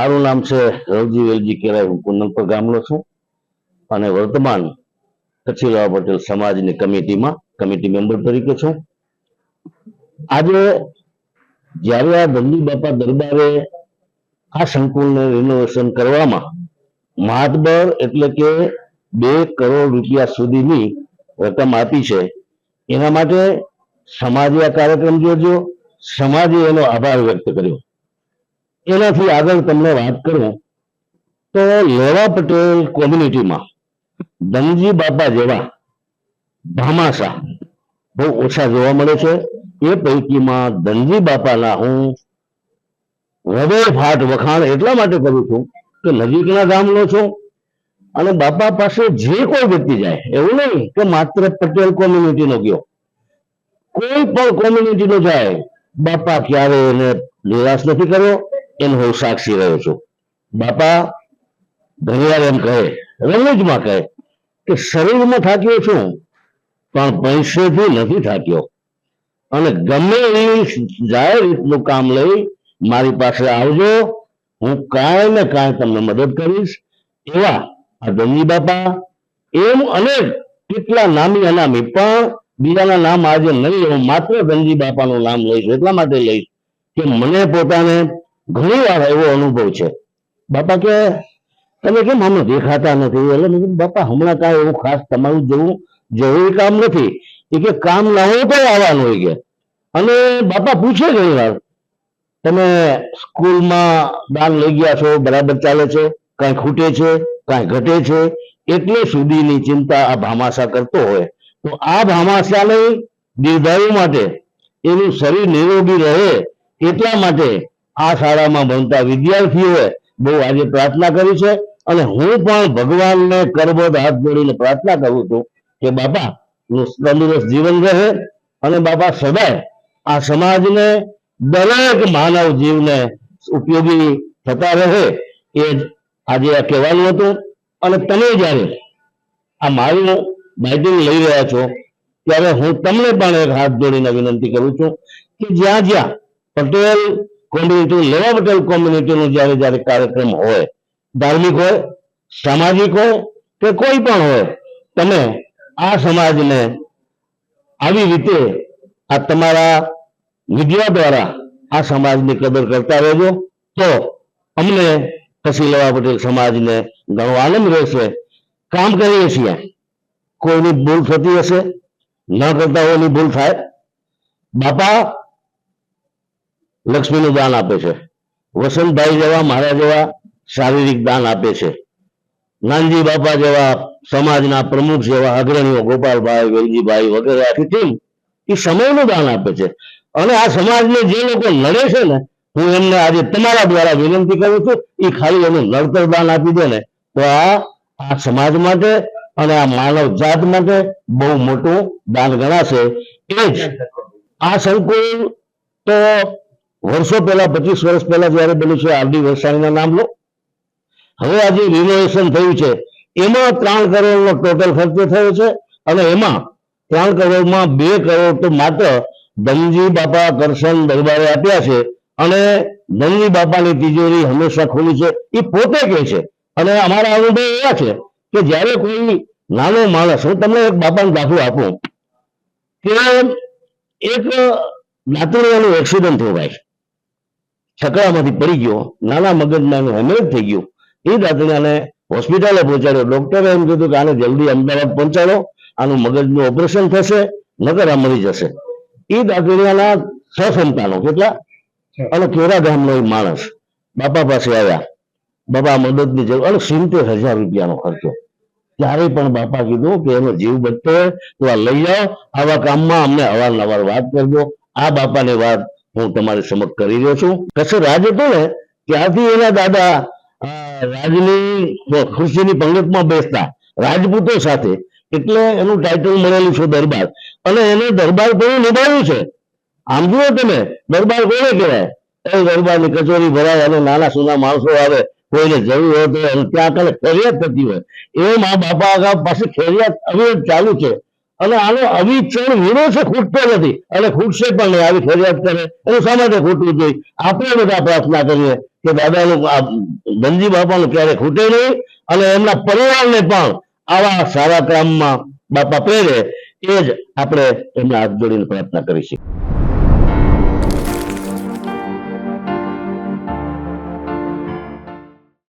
મારું નામ છે રવજી વેલજી કેરાય હું કુંદનપર ગામનો છું અને વર્તમાન કચ્છીલાલ પટેલ સમાજની કમિટીમાં કમિટી મેમ્બર તરીકે છું. આજે જ્યારે આ ધંધી બાપા દરબારે આ સંકુલને રિનોવેશન કરવામાં મહાતબર એટલે કે બે કરોડ રૂપિયા સુધીની રકમ આપી છે, એના માટે સમાજે આ કાર્યક્રમ જોજો સમાજે એનો આભાર વ્યક્ત કર્યો. એનાથી આગળ તમને વાત કરું, તો લેવા પટેલ કોમ્યુનિટીમાં ધનજી બાપા જેવા ભામાસા બહુ ઓછા જોવા મળે છે. એ પૈકીમાં ધનજી બાપાના હું હૃદય ફાટ વખાણ એટલા માટે કરું છું કે નજીકના ગામનો છું અને બાપા પાસે જે કોઈ વ્યક્તિ જાય, એવું નહીં કે માત્ર પટેલ કોમ્યુનિટીનો ગયો. કોઈ પણ કોમ્યુનિટીનો જાય, બાપા ક્યારે એને નિરાશ નથી કર્યો? એનો હું સાક્ષી રહ્યો છું. બાપા ઘણીવાર એમ કહે રમૂજમાં કહે કે શરીરમાં થાક્યો છું, પણ પૈસેથી નથી થાક્યો. અને ગમે એવી જાહેર રીતનું કામ લઈ મારી પાસે આવજો, હું કાંઈ ને કાંઈ તમને મદદ કરીશ. એવા આ ધનજી બાપા, એમ અનેક કેટલા નામી અનામી, પણ બીજાના નામ આજે નહીં હું માત્ર ધનજી બાપાનું નામ લઈશ, એટલા માટે લઈશ કે મને પોતાને ઘણી વાર એવો અનુભવ છે. બાપા કે, તમે કેમ આમાં દેખાતા નથી? એટલે મેં બાપા, હમણાં કાંઈ એવું ખાસ તમારું જવું જરૂરી કામ નથી. એ કે કામ ના તો આવવાનું હોય કે. અને બાપા પૂછે ઘણી વાર તમે સ્કૂલમાં દાન લઈ ગયા છો, બરાબર ચાલે છે? કાંઈ ખૂટે છે? કાંઈ ઘટે છે? એટલે સુધીની ચિંતા આ ભામાશા કરતો હોય. તો આ ભામાશાને દીર્ઘાયુ માટે, એનું શરીર નિરોગી રહે એટલા માટે આ શાળામાં ભણતા વિદ્યાર્થીઓએ બહુ આજે પ્રાર્થના કરી છે અને હું પણ ભગવાનને કરબદ્ધ હાથ જોડીને પ્રાર્થના કરું છું કે બાપા તંદુરસ્ત જીવન રહે અને બાપા સદાય આ સમાજને દરેક માનવ જીવને ઉપયોગી થતા રહે એ જ આજે આ કહેવાનું હતું. અને તમે જ્યારે આ મારું માહિતી લઈ રહ્યા છો, ત્યારે હું તમને પણ એક હાથ જોડીને વિનંતી કરું છું કે જ્યાં જ્યાં પટેલ કોમ્યુનિટી લેવા પટેલ કોમ્યુનિટીનો જ્યારે જ્યારે કાર્યક્રમ હોય, ધાર્મિક હોય, સામાજિક હોય કે કોઈ પણ હોય, તમે આ સમાજને આવી રીતે આ તમારા મીડિયા દ્વારા આ સમાજની કદર કરતા રહેજો. તો અમને પછી લેવા પટેલ સમાજને ઘણો આનંદ રહેશે. કામ કરીએ છીએ. કોઈની ભૂલ થતી હશે, ન કરતા હોવાની ભૂલ થાય. બાપા લક્ષ્મીનું દાન આપે છે. વસંતભાઈ જેવા, મારા જેવા શારીરિક દાન આપે છે. નાનજી બાપા જેવા, સમાજના પ્રમુખ જેવા, અગ્રણીઓ ગોપાલભાઈ વેલજીભાઈ વગેરે, આખી ટીમ એ સમયનું દાન આપે છે. અને આ સમાજને જે લોકો લડે છે ને, હું એમને આજે તમારા દ્વારા વિનંતી કરું છું, એ ખાલી એનું નડતર દાન આપી દે ને, તો આ આ સમાજ માટે અને આ માનવ જાત માટે બહુ મોટું દાન ગણાશે. એ જ. આ સંકુલ તો વર્ષો પહેલા, પચીસ વર્ષ પહેલા જયારે બન્યું છે, આરડી વરસાણીના નામ લો. હવે આજે રિનોવેશન થયું છે, એમાં ત્રણ કરોડનો ટોટલ ખર્ચો થયો છે અને એમાં ત્રણ કરોડમાં બે કરોડ તો માત્ર ધનજી બાપા કરશન દરબારે આપ્યા છે અને ધનજી બાપાની તિજોરી હંમેશા ખુલી છે. એ પોતે કહે છે. અને અમારા અનુભવ એવા છે કે જ્યારે કોઈ નાનો માણસ, હું તમને એક બાપાનો દાખલો આપું કે એક નાતુરિયાનું એક્સિડન્ટ થયો ભાઈ. છકડામાંથી પડી ગયો નાના મગજમાં હેમરેજ થઈ ગયું. એ દાંતડિયાને હોસ્પિટલે પહોંચાડ્યો. ડોક્ટરે એમ કીધું કે આને જલ્દી અમદાવાદ પહોંચાડો આનું મગજનું ઓપરેશન થશે નગર આ મરી જશે. એ દાંતડિયાના છ સંતાનો કેટલા? અને કેરા ગામનો એ માણસ બાપા પાસે આવ્યા. બાપા મદદની જરૂર અને સિત્તેર હજાર રૂપિયાનો ખર્ચો. ત્યારે પણ બાપા કીધું કે એનો જીવ બચતો હોય તો આ લઈ જાઓ આવા કામમાં અમને અવારનવાર વાત કરજો. આ બાપાની વાત હું તમારી સમક્ષ કરી રહ્યો છું. કચ્છ રાજ હતો ને, ત્યાંથી એના દાદા રાજની ખુરશીની પંગતમાં બેસતા. રાજપૂતો સાથે. એટલે એનું ટાઇટલ મળેલું છે દરબાર. અને એને દરબાર પણ નિભાવ્યું છે? આમ જુઓ તમે, દરબાર કોને કહેવાય? એ દરબારની કચોરી ભરાય અને નાના સુના માણસો આવે, કોઈને જરૂર હોય તો ત્યાં કને ફરિયાદ થતી હોય. એ મા બાપા આગળ પાસે ફેરિયાત અવિરત ચાલુ છે. અને આનો અવિચરણ વિરોધ ખૂટતો નથી. અને ખૂટશે પણ નહીં. આવી ફરિયાદ કરે. એનું શા માટે ખૂટવું જોઈએ? આપણે બધા પ્રાર્થના કરીએ કે દાદાનું આ ધનજી બાપાનું ક્યારે ખૂટે નહીં. અને એમના પરિવારને પણ આવા સારા કામમાં બાપા પ્રેરે એ જ આપણે એમના હાથ જોડીને પ્રાર્થના કરી છીએ